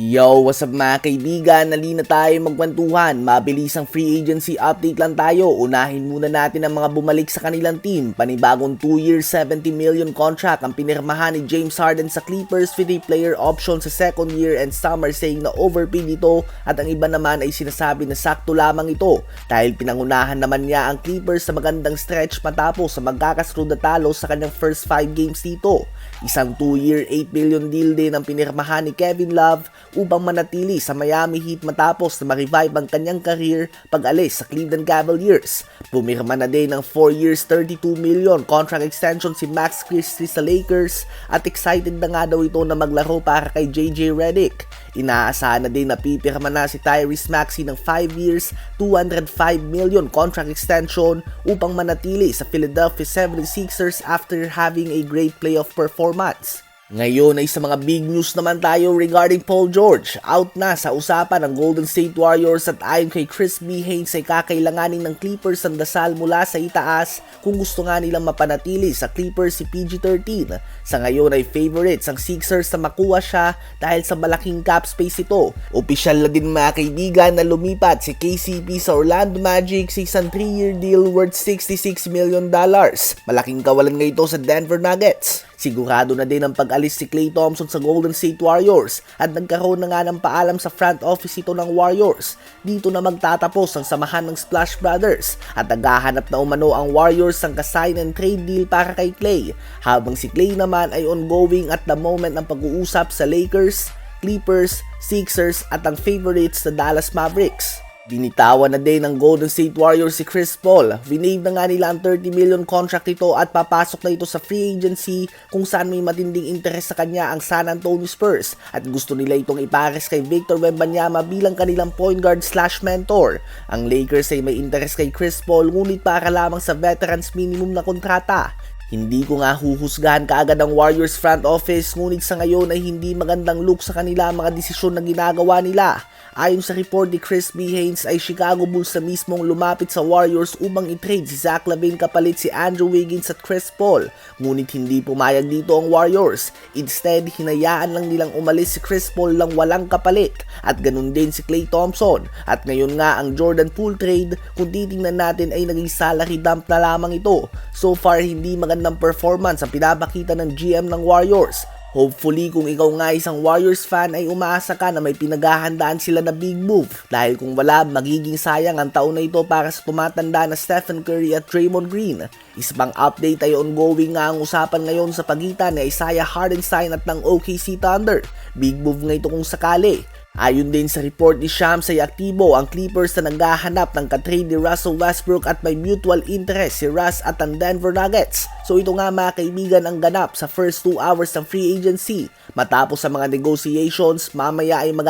Yo, what's up mga kaibigan? Nali na tayo magkwentuhan. Mabilis ang free agency update lang tayo. Unahin muna natin ang mga bumalik sa kanilang team. Panibagong 2 years 70 million contract ang pinirmahan ni James Harden sa Clippers with a player option sa second year and some are saying na overpaid ito at ang iba naman ay sinasabi na sakto lamang ito dahil pinangunahan naman niya ang Clippers sa magandang stretch matapos sa magkakasunod na talo sa kanyang first 5 games dito. Isang 2-year 8 billion deal din ang pinirmahan ni Kevin Love upang manatili sa Miami Heat matapos na ma-revive ang kanyang career pag-alis sa Cleveland Cavaliers. Pumirma na din ng 4 years 32 million contract extension si Max Christie sa Lakers at excited na nga daw ito na maglaro para kay JJ Redick. Inaasahan na din na pipirma na si Tyrese Maxey ng 5 years, 205 million contract extension upang manatili sa Philadelphia 76ers after having a great playoff performance. Ngayon ay sa mga big news naman tayo regarding Paul George. Out na sa usapan ng Golden State Warriors at ayon kay Chris B. Haynes ay kakailanganin ng Clippers ang dasal mula sa itaas kung gusto nga nilang mapanatili sa Clippers si PG-13. Sa ngayon ay favorites ang Sixers na makuha siya dahil sa malaking cap space ito. Opisyal na din mga kaibigan na lumipat si KCP sa Orlando Magic sa isang 3-year deal worth 66 million dollars. Malaking kawalan nga ito sa Denver Nuggets. Sigurado na din ang pag-alis si Klay Thompson sa Golden State Warriors at nagkaroon na nga ng paalam sa front office ito ng Warriors. Dito na magtatapos ang samahan ng Splash Brothers at naghahanap na umano ang Warriors ng kasign and trade deal para kay Klay habang si Klay naman ay ongoing at the moment ng pag-uusap sa Lakers, Clippers, Sixers at ang favorites sa Dallas Mavericks. Binitawan na din ng Golden State Warriors si Chris Paul. Vinave na nga nila ang 30 million contract ito at papasok na ito sa free agency kung saan may matinding interes sa kanya ang San Antonio Spurs at gusto nila itong ipares kay Victor Wembanyama bilang kanilang point guard slash mentor. Ang Lakers ay may interes kay Chris Paul ngunit para lamang sa veterans minimum na kontrata. Hindi ko nga huhusgahan kaagad ang Warriors front office ngunit sa ngayon ay hindi magandang look sa kanila ang mga desisyon na ginagawa nila. Ayon sa report ni Chris B. Haynes ay Chicago Bulls na mismong lumapit sa Warriors upang i-trade si Zach Lavine kapalit si Andrew Wiggins at Chris Paul. Ngunit hindi pumayag dito ang Warriors. Instead, hinayaan lang nilang umalis si Chris Paul lang walang kapalit. At ganun din si Klay Thompson. At ngayon nga ang Jordan Poole trade, kung titingnan natin ay naging salary dump na lamang ito. So far, hindi magandang performance ang pinapakita ng GM ng Warriors. Hopefully kung ikaw nga isang Warriors fan ay umaasa ka na may pinaghahandaan sila na big move dahil kung wala magiging sayang ang taon na ito para sa tumatanda na Stephen Curry at Draymond Green. Isa pang update ay ongoing nga ang usapan ngayon sa pagitan ni Isaiah Hardenstein at ng OKC Thunder. Big move nga ito kung sakali. Ayon din sa report ni Shams ay aktibo ang Clippers na naghahanap ng katrade ni Russell Westbrook at may mutual interest si Russ at ang Denver Nuggets. So ito nga mga kaibigan ang ganap sa first 2 hours ng free agency. Matapos sa mga negotiations, mamaya ay mag